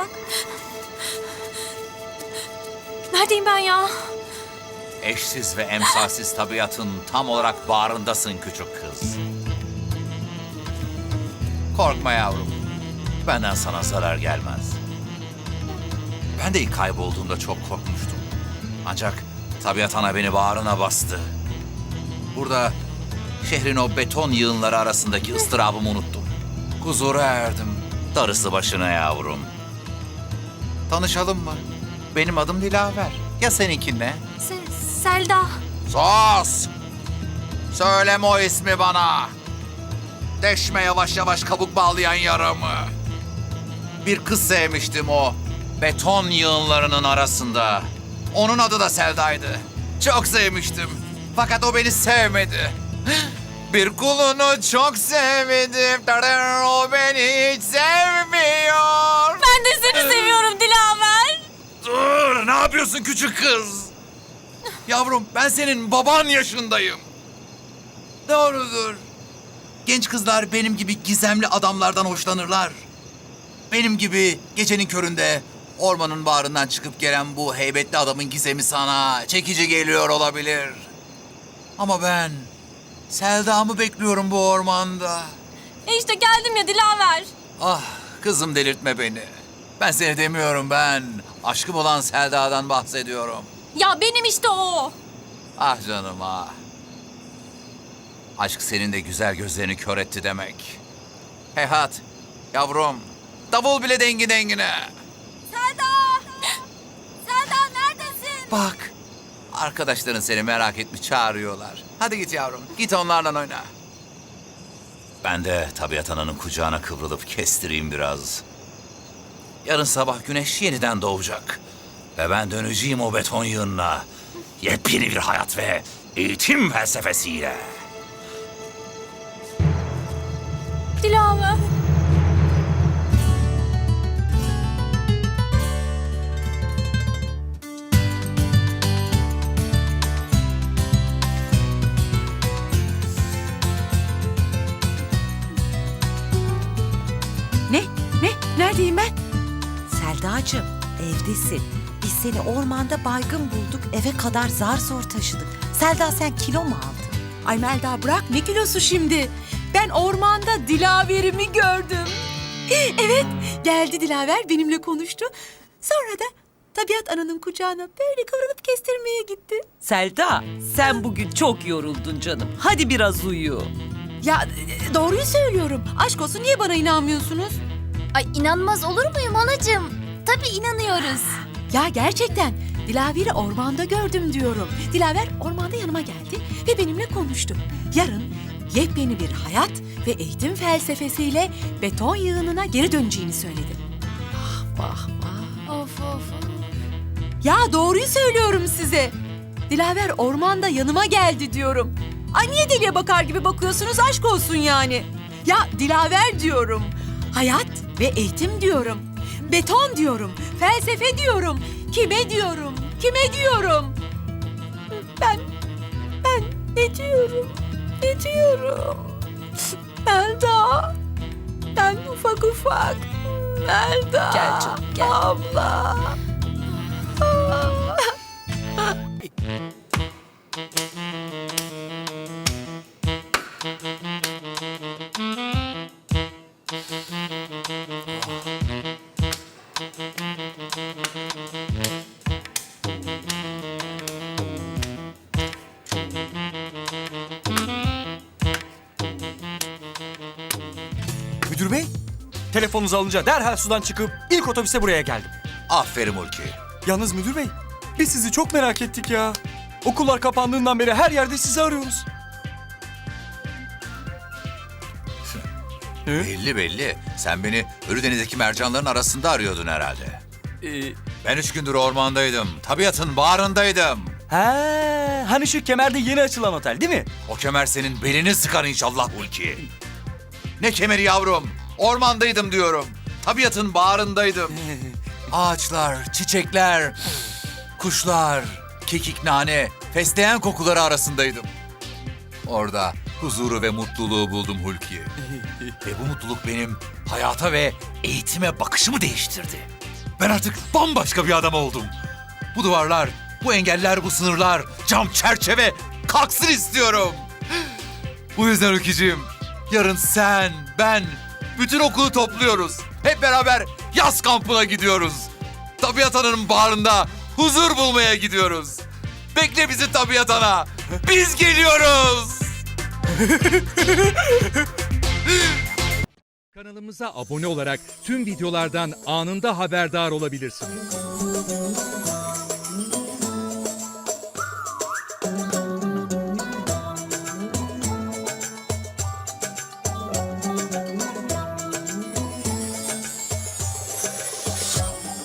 bırak. Neredeyim ben ya? Eşsiz ve emsalsiz tabiatın tam olarak bağrındasın küçük kız. Korkma yavrum. Benden sana zarar gelmez. Ben de ilk kaybolduğumda çok korkmuştum. Ancak tabiat ana beni bağrına bastı. Burada şehrin o beton yığınları arasındaki ıstırabımı unuttum. Huzura erdim. Darısı başına yavrum. Tanışalım mı? Benim adım Dilaver. Ya seninki ne? Se- Selda. Sus! Söyleme o ismi bana. Deşme yavaş yavaş kabuk bağlayan yaramı. Bir kız sevmiştim o. Beton yığınlarının arasında. Onun adı da Selda'ydı. Çok sevmiştim. Fakat o beni sevmedi. Bir kulunu çok sevmedim. O beni hiç sevmiyor. Ben de seni seviyorum yapıyorsun küçük kız? Yavrum, ben senin baban yaşındayım. Doğrudur. Genç kızlar benim gibi gizemli adamlardan hoşlanırlar. Benim gibi gecenin köründe ormanın bağrından çıkıp gelen bu heybetli adamın gizemi sana çekici geliyor olabilir. Ama ben Selda'mı bekliyorum bu ormanda. E işte geldim ya Dilaver. Ah kızım delirtme beni. Ben seni demiyorum ben. Aşkım olan Selda'dan bahsediyorum. Ya benim işte o. Ah canım ah. Aşk senin de güzel gözlerini kör etti demek. Heyhat, yavrum. Davul bile dengi dengine. Selda. Selda neredesin? Bak, arkadaşların seni merak etmiş çağırıyorlar. Hadi git yavrum, git onlarla oyna. Ben de tabiat ananın kucağına kıvrılıp kestireyim biraz. Yarın sabah güneş yeniden doğacak. Ve ben döneceğim o beton yığınına. Yepyeni bir hayat ve eğitim felsefesiyle. Selda'cığım evdesin. Biz seni ormanda baygın bulduk. Eve kadar zar zor taşıdık. Selda sen kilo mu aldın? Ay Melda bırak ne kilosu şimdi? Ben ormanda Dilaver'imi gördüm. Evet geldi Dilaver benimle konuştu. Sonra da tabiat ananın kucağına böyle kıvrılıp kestirmeye gitti. Selda sen bugün çok yoruldun canım. Hadi biraz uyu. Ya e, doğruyu söylüyorum. Aşk olsun niye bana inanmıyorsunuz? Ay inanmaz olur muyum anacığım? Tabii inanıyoruz. Ya gerçekten Dilaver'i ormanda gördüm diyorum. Dilaver ormanda yanıma geldi ve benimle konuştu. Yarın yepyeni bir hayat ve eğitim felsefesiyle beton yığınına geri döneceğini söyledi. Ah vah vah. Of of. Ya doğruyu söylüyorum size. Dilaver ormanda yanıma geldi diyorum. Ay niye deliye bakar gibi bakıyorsunuz aşk olsun yani. Ya Dilaver diyorum. Hayat ve eğitim diyorum. Beton diyorum. Felsefe diyorum. Kime diyorum? Kime diyorum? Ben, ben ne diyorum? Ne diyorum? Melda. Ben ufak ufak. Melda. Gel canım, gel. Abla. Müdür bey, telefonunuzu alınca derhal sudan çıkıp ilk otobüse buraya geldim. Aferin Ulki. Yalnız müdür bey, biz sizi çok merak ettik ya. Okullar kapandığından beri her yerde sizi arıyoruz. Ne? Belli belli. Sen beni Ölüdeniz'deki mercanların arasında arıyordun herhalde. Ee, Ben üç gündür ormandaydım. Tabiatın bağrındaydım. he, hani şu kemerde yeni açılan otel değil mi? O kemer senin belini sıkar inşallah Hulki. Ne kemeri yavrum? Ormandaydım diyorum. Tabiatın bağrındaydım. Ağaçlar, çiçekler, kuşlar, kekik nane, fesleğen kokuları arasındaydım. Orada huzuru ve mutluluğu buldum Hulki. ve bu mutluluk benim hayata ve eğitime bakışımı değiştirdi. Ben artık bambaşka bir adam oldum. Bu duvarlar, bu engeller, bu sınırlar, cam çerçeve kalksın istiyorum. Bu yüzden Ülkücüğüm, Yarın sen, ben, bütün okulu topluyoruz. Hep beraber yaz kampına gidiyoruz. Tabiat Ana'nın bağrında huzur bulmaya gidiyoruz. Bekle bizi Tabiat Ana. Biz geliyoruz. Kanalımıza abone olarak tüm videolardan anında haberdar olabilirsiniz.